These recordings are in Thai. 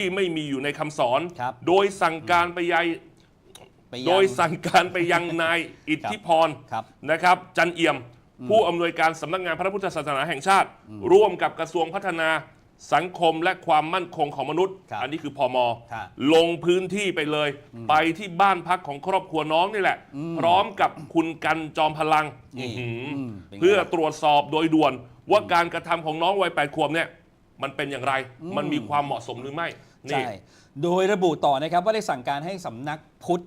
ที่ไม่มีอยู่ในคำสอน ครับ โดยสั่งการไปยังไปง โดยสั่งการไปยังนายอิทธิพรครับนะครับ จันเอี่ยม ผู้อำนวยการสำนักงานพระพุทธศาสนาแห่งชาติ ร่วมกับกระทรวงพัฒนาสังคมและความมั่นคงของมนุษย์ ครับอันนี้คือพอมครับ ลงพื้นที่ไปเลย ไปที่บ้านพักของครอบครัวน้องนี่แหละ พร้อมกับคุณกันจอมพลัง นี่อื้อหืออมเป็นไงเพื่อตรวจสอบโดยด่วนว่าการกระทำของน้องวัยแปดขวบเนี่ย มันเป็นอย่างไร มันมีความเหมาะสมหรือไม่นี่ ใช่ โดยระบุต่อนะครับว่าได้สั่งการให้สำนักพุท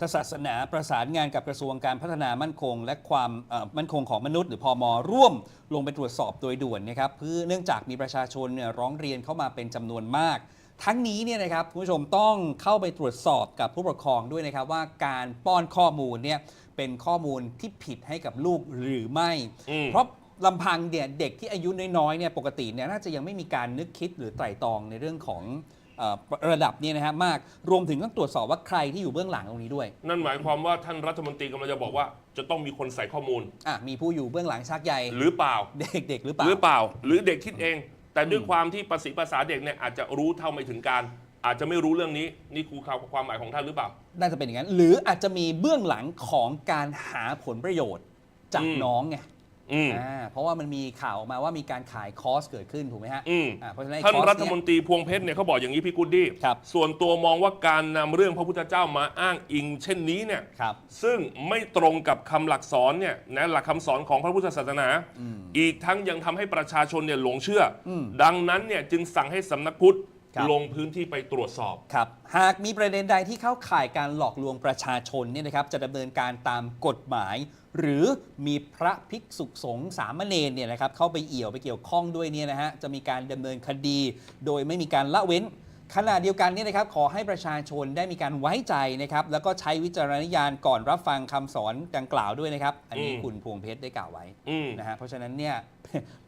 ธศาสนาประสานงานกับกระทรวงการพัฒนามั่นคง และความเอ่อมั่นคงของมนุษย์หรือพอมร่วมลงไปตรวจสอบโดยด่วนนะครับเพื่อเนื่องจากมีประชาชนเนี่ยร้องเรียนเข้ามาเป็นจำนวนมาก ทั้งนี้เนี่ยนะครับคุณผู้ชมต้องเข้าไปตรวจสอบกับผู้ปกครองด้วยนะครับว่าการป้อนข้อมูลเนี่ยเป็นข้อมูลที่ผิดให้กับลูกหรือไม่ อืม เพราะ ลำพังเนี่ยเด็กที่อายุน้อยๆเนี่ยปกติเนี่ยน่าจะยังไม่มีการนึกคิดหรือไตร่ตรองในเรื่องของเอ่อระดับเนี่ยนะฮะมากรวมถึงต้องตรวจสอบว่าใครที่อยู่เบื้องหลังตรงนี้ด้วยนั่นหมายความว่าท่านรัฐมนตรีกำลังจะบอกว่าจะต้องมีคนใส่ข้อมูล อะมีผู้อยู่เบื้องหลังชักใหญ่หรือเปล่า เด็กๆหรือเปล่า หรือเปล่า หรือเด็กคิดเอง แต่ด้วยความที่ภาษีภาษาเด็กเนี่ยอาจจะรู้เท่าไม่ถึงการ อาจจะไม่รู้เรื่องนี้นี่คือความหมายของท่านหรือเปล่า น่าจะเป็นอย่างนั้น หรืออาจจะมีเบื้องหลังของการหาผลประโยชน์จากอืม น้องไง อืม อ่าเพราะว่ามันมีข่าวออกมาว่ามีการขายคอร์สเกิดขึ้นถูกไหมฮะอืม อ่าเพราะฉะนั้นไอ้ท่านคอร์สรัฐเย มนตรีพวงเพชรเนี่ยเขาบอกอย่างนี้พี่กุดดี้ครับ ส่วนตัวมองว่าการนำเรื่องพระพุทธเจ้ามาอ้างอิง เช่นนี้เนี่ย ครับ ซึ่งไม่ตรงกับคำหลักสอนเนี่ยนะหลักคำสอนของพระพุทธศาสนา อีกทั้งยังทำให้ประชาชนเนี่ยหลงเชื่ออมดังนั้นเนี่ยจึงสั่งให้สำนักพุทธ ครับ ลงพื้นที่ไปตรวจสอบ ครับ หากมีประเด็นใดที่เข้าข่ายการหลอกลวงประชาชนเนี่ยนะครับจะดำเนินการตามกฎหมาย หรือมีพระภิกษุสงฆ์สามเณรเนี่ยนะครับเข้าไปเอี่ยวไปเกี่ยวข้องด้วยเนี่ยนะฮะจะมีการดำเนินคดี โดยไม่มีการละเว้น ขณะเดียวกันเนี่ยนะครับขอให้ประชาชนได้มีการไว้ใจนะครับแล้วก็ใช้วิจารณญาณก่อนรับฟังคำสอนดังกล่าวด้วยนะครับอันนี้อืม คุณพวงเพชรได้กล่าวไว้อืมนะฮะเพราะฉะนั้นเนี่ย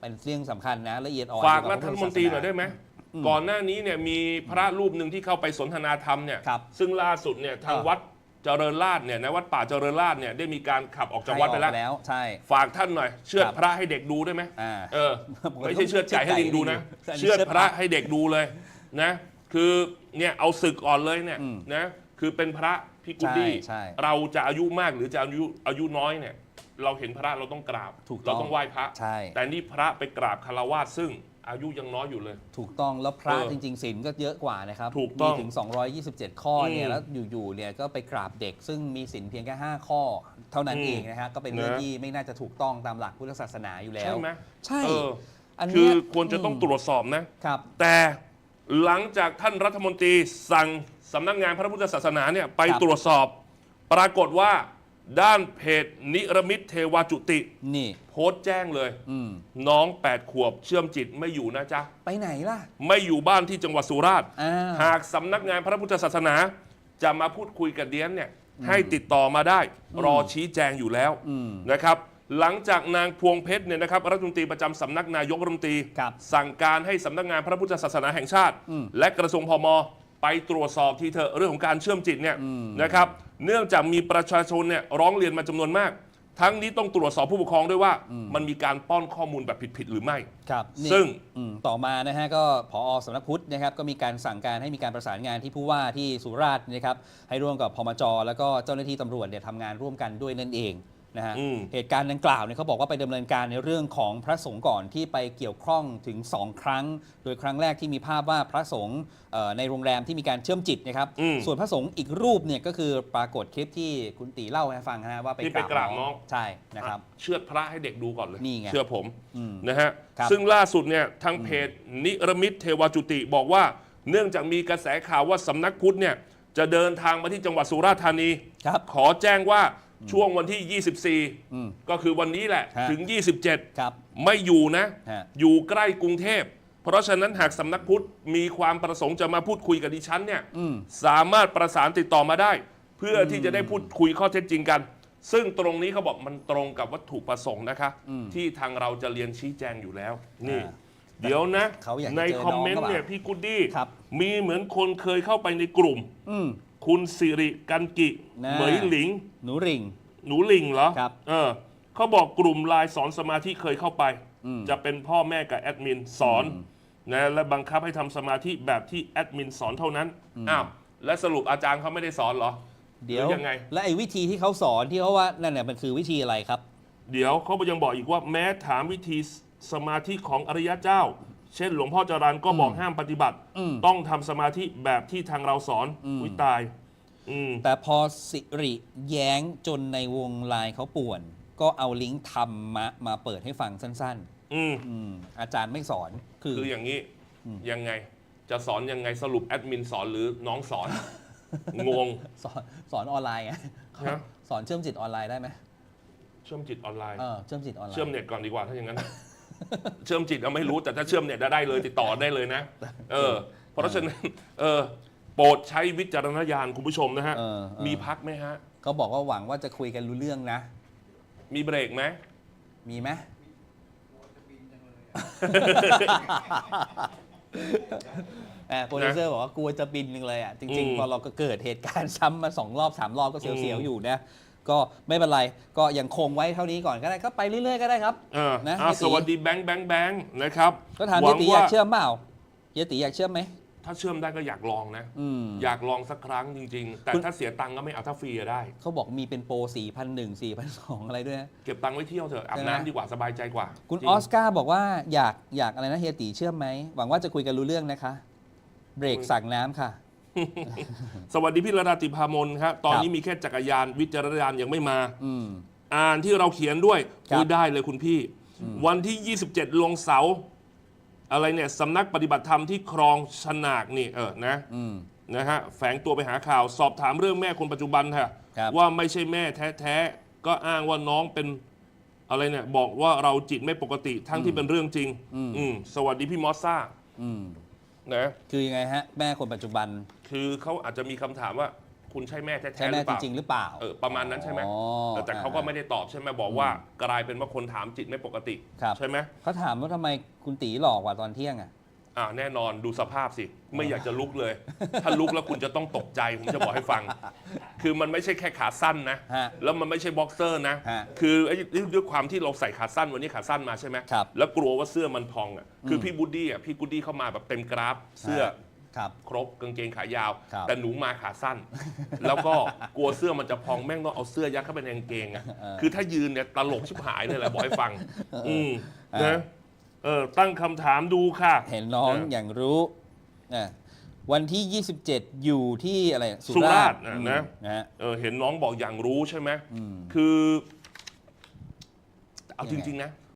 เป็นเรื่องสำคัญนะละเอียดอ่อนฝากเกี่ยวรับฐพะพุทธมนตรีศาสหน่อยได้ไหม ก่อนหน้านี้เนี่ยมีพระรูปหนึ่งที่เข้าไปสนทนาธรรมเนี่ยครับซึ่งล่าสุดเนี่ยทางอ่าวัดเจริญราษฎร์เนี่ยนะวัดป่าเจริญราษฎร์เนี่ยได้มีการขับออกจากวัดไปให้ออกแล้ว ใช่ ฝากท่านหน่อย เชือดครับพระให้เด็กดูได้ไหมอ่าเออปกติไม่ใช่เชือดไก่ให้ลิงดูนะอันนี้เชือดเชือดพพระระให้เด็กดูเลยนะ คือเนี่ยเอาศึกก่อนเลยเนี่ยอืมนะคือเป็นพระพี่กุดดี้ใช่ใช่เราจะอายุมากหรือจะอายุอายุน้อยเนี่ย เราเห็นพระเราต้องกราบถูกต้องเราต้องไหว้พระ ใช่ แต่นี่พระไปกราบคารวาสซึ่ง อายุยังน้อยอยู่เลย ถูกต้องแล้วพระเออจริงๆศีลก็เยอะกว่านะครับถูกต้องมีถึง 227 ข้อเนี่อืยมแล้วอยู่ๆเนี่ยก็ไปกราบเด็ก ซึ่งมีศีลเพียงแค่ 5 ข้อ เท่านั้นอืมเองนะฮะก็เป็นเรื่องนะ ที่ไม่น่าจะถูกต้องตามหลักพุทธศาสนาอยู่แล้ว ใช่ไหมใช่เอออันคืเนี้อยควรจะต้องตรวจสอบนะ ครับ แต่หลังจากท่านรัฐมนตรีสั่งสำนักงานพระพุทธศาสนาเนี่ยไปครับ ตรวจสอบ ปรากฏว่า ด้านเพจนิรมิตเทวาจุติ นี่ โพสต์แจ้งเลย อืม น้อง 8 ขวบเชื่อมจิตไม่อยู่นะจ๊ะ ไปไหนล่ะ ไม่อยู่บ้านที่จังหวัดสุราษฎร์ อ่า หากสำนักงานพระพุทธศาสนา จะมาพูดคุยกับเดียนเนี่ยให้ติดต่อมาได้ รอชี้แจงอยู่แล้วอืม นะครับ หลังจากนางพวงเพชรเนี่ยนะครับรัฐมนตรีประจำสำนักนายกรัฐมนตรี ครับสั่งการให้สำนักงานพระพุทธศาสนาแห่งชาติ อืมและกระทรวงพมไปตรวจสอบทีเถอะเรื่องของการเชื่อมจิตเนี่ยนะครับ เนื่องจากมีประชาชนเนี่ยร้องเรียนมาจำนวนมาก ทั้งนี้ต้องตรวจสอบผู้ปกครองด้วยว่า มันมีการป้อนข้อมูลแบบผิดๆหรือไม่ ครับนี่ซึ่ง อืมต่อมานะฮะก็ผอสำนักพุทธนะครับก็มีการสั่งการให้มีการประสานงานที่ผู้ว่าที่สุราษฎร์นะครับให้ร่วมกับพมจ แล้วก็เจ้าหน้าที่ตำรวจเนี่ยทำงานร่วมกันด้วยนั่นเอง นะฮะ อืม เหตุการณ์ดังกล่าวเนี่ยเขาบอกว่าไปดำเนินการในเรื่องของพระสงฆ์ก่อนที่ไปเกี่ยวข้องถึง 2 ครั้ง โดยครั้งแรกที่มีภาพว่าพระสงฆ์เอ่อในโรงแรมที่มีการเชื่อมจิตนะครับ อืมส่วนพระสงฆ์อีกรูปเนี่ยก็คือปรากฏคลิปที่คุณตีเล่าให้ฟังนะฮะว่าไปที่ไปกราบน้อง ใช่นะครับเชือดพระให้เด็กดูก่อนเลยนี่ไงเชื่อผมอืมนะฮะครับ ซึ่งล่าสุดเนี่ยทางเพจนิรมิตเทวาจุติบอกว่า เนื่องจากมีกระแสข่าวว่าสำนักพุทธเนี่ยจะเดินทางมาที่จังหวัดสุราษฎร์ธานี ครับ ขอแจ้งว่า ช่วงวันที่อืม24 ก็คือวันนี้แหละฮะถึง 27ครับไม่อยู่นะฮะอยู่ใกล้กรุงเทพ เพราะฉะนั้นหากสำนักพุทธมีความประสงค์จะมาพูดคุยกับดิฉันเนี่ยอืมสามารถประสานติดต่อมาได้ เพื่อที่จะได้พูดคุยข้อเท็จจริงกัน ซึ่งตรงนี้เขาบอกมันตรงกับวัตถุประสงค์นะคะ ที่ทางเราจะเรียนชี้แจงอยู่แล้วนี่อ่าเดี๋ยวนะเขาอยากจะในเจอคอมเมนน้องต์เขาเนี่ยเปล่าพี่กุดดี้ครับมีเหมือนคนเคยเข้าไปในกลุ่มอืม คุณสิริกันกิน่าเหมยหลิง หนูริงหนูลิงเหรอครับเออเขาบอกกลุ่มไลน์สอนสมาธิเคยเข้าไป อืมจะเป็นพ่อแม่กับแอดมินสอนนะและบังคับให้ทำสมาธิแบบที่แอดมินสอนเท่านั้นอ้าวและสรุปอาจารย์เขาไม่ได้สอนเหรอ เดี๋ยวหรือยังไง และไอ้วิธีที่เขาสอนที่เขาว่านั่นเนี่ยมันคือวิธีอะไรครับ เดี๋ยวเขายังบอกอีกว่าแม้ถามวิธีสมาธิของอริยเจ้า เช่น หลวงพ่อจรันก็บอกห้ามปฏิบัติ อืม ต้องทำสมาธิแบบที่ทางเราสอนอืมวิตาย อืม แต่พอสิริแย้งจนในวงไลน์เขาป่วน ก็เอาลิงก์ธรรมะมาเปิดให้ฟังสั้น อืม ๆ อืมอาจารย์ไม่สอนคือ คืออย่างนี้ยังไง จะสอนยังไงสรุปแอดมินสอนหรือน้องสอน งง สอนสอนออนไลน์ไงฮะ สอนเชื่อมจิตออนไลน์ได้ไหมเชื่อมจิตออนไลน์ เออเชื่อมจิตออนไลน์เชื่อมเน็ตก่อนดีกว่าถ้าอย่างนั้น เชื่อมจิตเราไม่รู้แต่ถ้าเชื่อมเน็ตได้เลยติดต่อได้เลยนะ เออ เพราะฉะนั้นเออโปรดใช้วิจารณญาณคุณผู้ชมนะฮะ เออเออ มีพักไหมฮะ เขาบอกว่าหวังว่าจะคุยกันรู้เรื่องนะ มีเบรกไหม มีไหมแอบโปรดิวเซอร์บอกว่ากลัวจะบินนึงเลยอะ จริง อืมๆ พอเราก็เกิดเหตุการณ์ซ้ำมาสองรอบสามรอบก็เสียว อืมๆอยู่นะ ก็ไม่เป็นไร ก็ยังคงไว้เท่านี้ก่อนก็ได้ก็ไปเรื่อยๆก็ได้ครับเออนะอะเฮียตีสวัสดีแบงค์แบงค์แบงค์นะครับก็ถามหเฮีวัยงตีอยาว่ากเชื่อมเปล่าเฮียตีอยากเชื่อมไหม ถ้าเชื่อมได้ก็อยากลองนะ อืม อยากลองสักครั้งจริง ๆ แต่คุณ ถ้าเสียตังค์ก็ไม่เอาถ้าฟรีอะได้ เขาบอกมีเป็นโปร4 0 0 1 4 0 0 อะไรด้วยนะ เก็บตังค์ไว้เที่ยวเถอะอาบใช่ไหม น้ำดีกว่าสบายใจกว่าคุณจริงออสการ์บอกว่าอยากอยากอะไรนะเฮียตีเชื่อมไหมหวังว่าจะคุยกันรู้เรื่องนะคะ เบรกสั่งน้ำค่ะ สวัสดีพี่ระดาติพามนครับ ตอนครับนี้มีแค่จักรยานวิจารณญาณยังไม่มา อืม อ่านที่เราเขียนด้วยครับ คุยได้เลยคุณพี่ วันที่ 27 ลงเสาอะไรเนี่ยสำนักปฏิบัติธรรมที่ครองชนากนี่เออนะอืม นะฮะแฝงตัวไปหาข่าวสอบถามเรื่องแม่คนปัจจุบันค่ะครับ ว่าไม่ใช่แม่แท้ๆ ก็อ้างว่าน้องเป็นอะไรเนี่ยบอกว่าเราจิตไม่ปกติทั้งที่เป็นเรื่องจริง อืมสวัสดีพี่มอสซ่า อืม นะ คือยังไงฮะ แม่คนปัจจุบัน คือเขาอาจจะมีคำถามว่าคุณใช่แม่แท้ใช่ๆหแม่รือเปล่าจริงๆหรือเปล่า เออประมาณนั้นใช่ไหมอ๋อเออแต่เขาก็ไม่ได้ตอบใช่ไหมบอกว่ากลายเป็นว่าคนถามจิตไม่ปกติ ครับ ใช่ไหมเขาถามว่าทำไมคุณตีหลอกกว่าตอนเที่ยงอะ อ่าแน่นอนดูสภาพสิ ไม่อยากจะลุกเลย ถ้าลุกแล้วคุณจะต้องตกใจ ผมจะบอกให้ฟัง คือมันไม่ใช่แค่ขาสั้นนะ ฮะแล้วมันไม่ใช่บ็อกเซอร์นะ ฮะคือไอ้ด้วยความที่เราใส่ขาสั้นวันนี้ขาสั้นมาใช่ไหมครับ แล้วกลัวว่าเสื้อมันพองอะคือพี่บูดดี้อะพี่กูดดี้เข้ามาแบบเต็มกราฟเสื้อ ครับ ครบกางเกงขายาว ครับแต่หนูมาขาสั้น แล้วก็กลัวเสื้อมันจะพองแม่งต้องเอาเสื้อยัดเข้าไปในกางเกงอะเออคือถ้ายืนเนี่ยตลกชิบหายเลยแหละบอกให้ฟัง อืมเออ นะเออตั้งคำถามดูค่ะเห็นน้องเอออย่างรู้อะ วันที่ 27 อยู่ที่อะไรสุราษฎร์อืน่ะมนะนะฮะ เออเห็นน้องบอกอย่างรู้ใช่ไหมอืมคือ เอายัจงไงริง ๆ นะ